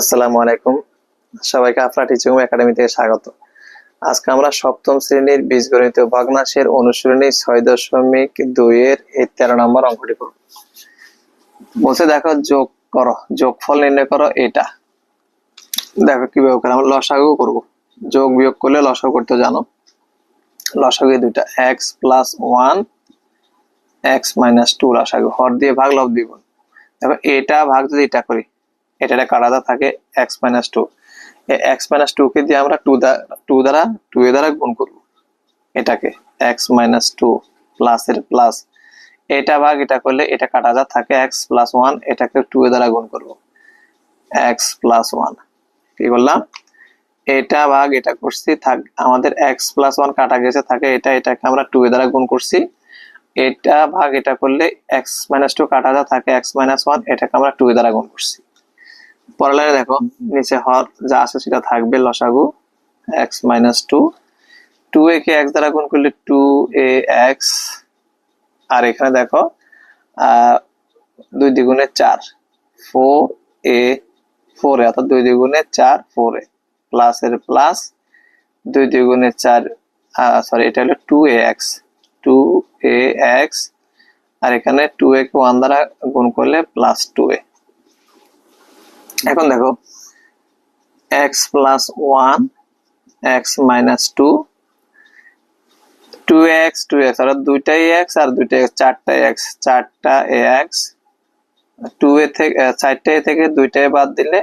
আসসালামু আলাইকুম। সবাইকে আপনার টিচিং একাডেমি থেকে স্বাগত। আজকে আমরা সপ্তম শ্রেণির বীজগণিত ভগ্নাংশের অনুশীলনী ছয় দশমিক দুই এর এই তেরো নম্বর অঙ্কটি করো বলছে দেখো যোগ করো, যোগফল নির্ণয় করো এটা। দেখো কীভাবে করে আমরা লসাগু করব। যোগ বিয়োগ করলে লসাগু করতে জানো? লসাগু দুইটা x plus one x minus two লসাগু। হর দিয়ে ভাগ, লব দিব দেখো এটা ভাগ যদি এটা করি এটা একটা কাটাতে থাকে x minus two x minus two কে দিয়ে আমরা টু টু দ্বারা টু এ দ্বারা গুণ করব। এটাকে এক্স মাইনাস টু প্লাস এর প্লাস এটা ভাগ এটা করলে এটা কাটা যা থাকে এক্স প্লাস ওয়ান এটাকে টু এ দ্বারা গুণ করব। এক্স প্লাস ওয়ান কি করলাম? এটা ভাগ এটা করছি, থাক, আমাদের এক্স প্লাস ওয়ান কাটা গেছে, থাকে এটা, এটাকে আমরা টু এ দ্বারা গুণ করছি। এটা ভাগ এটা করলে এক্স মাইনাস টু কাটা যা থাকে এক্স মাইনাস ওয়ান এটাকে আমরা টু এ দ্বারা গুণ করছি। লাইনে দেখো, নিচে হর যা আছে সেটা থাকবে লসাগু x minus two two a K x দ্বারা গুণ করলে টু এ এক্স আর এখানে দেখো দুই দ্বিগুণে চার ফোর এ ফোর এ অর্থাৎ দুই দ্বিগুণে চার ফোর এ প্লাস এর প্লাস দুই দ্বিগুণে চার সরি এটা হলো two a x two a x আর এখানে টু এ কে ওয়ান দ্বারা গুণ করলে প্লাস টু এ এখন দেখো x plus one x minus two two x two x অর্থাৎ দুইটাই এক্স আর দুইটা এক্স চারটা এক্স চারটা এক্স টু এ থেকে চারটা এ থেকে দুইটাই বাদ দিলে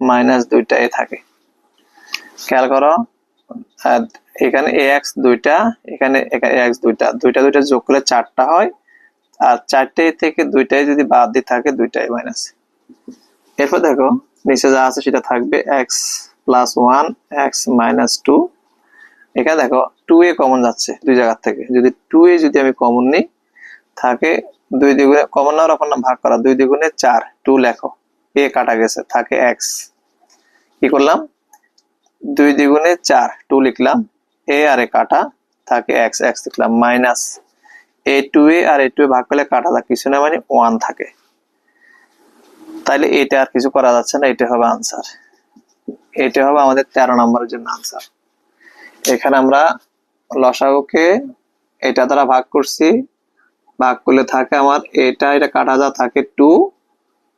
মাইনাস দুইটা এ থাকে। খেয়াল করো আর এখানে এ এক্স দুইটা, এখানে এক্স দুইটা দুইটা দুইটা যোগ করলে চারটা হয়, আর চারটে থেকে দুইটাই যদি বাদ দিয়ে থাকে, দুইটাই মাইনাস এরপর দেখো, নিচে যা আছে সেটা থাকবে x plus one x minus two এখানে দেখো টু এ কমন যাচ্ছে দুই জায়গার থেকে। যদি টু এ যদি আমি কমন নিই, থাকে দুই দ্বিগুণে কমন নেওয়ার অপর নাম ভাগ করা, দুই দ্বিগুণে চার। টু লেখো। এ কাটা গেছে, থাকে এক্স কি করলাম? দুই দ্বিগুণে চার টু লিখলাম। এ আর এ কাটা, থাকে এক্স এক্স লিখলাম মাইনাস এ টু এ আর এ টু এ ভাগ করলে কাটা থাকে কিছু না মানে ওয়ান থাকে। তাইলে এটা আর কিছু করা যাচ্ছে না, এটা হবে আনসার এটা হবে আমাদের তেরো নম্বরের জন্য আনসার এখানে আমরা লসাগুকে এটা দ্বারা ভাগ করছি। ভাগ করলে থাকে আমার এটা এটা কাটা যা থাকে টু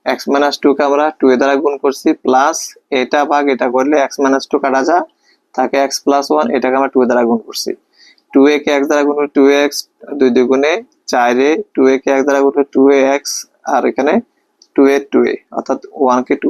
এক্স মাইনাস টু কে আমরা টু এ দ্বারা গুণ করছি প্লাস এটা ভাগ এটা করলে এক্স মাইনাস টু কাটা যা থাকে এক্স প্লাস ওয়ান এটাকে আমরা টু এ দ্বারা গুণ করছি। টু এ কে এক্স দ্বারা গুণ টু এক্স দুই দুগুণে চারে টু এ কে এক দ্বারা গুণ টু এ এক্স আর এখানে টু এ টু এ অর্থাৎ ওয়ান কে টু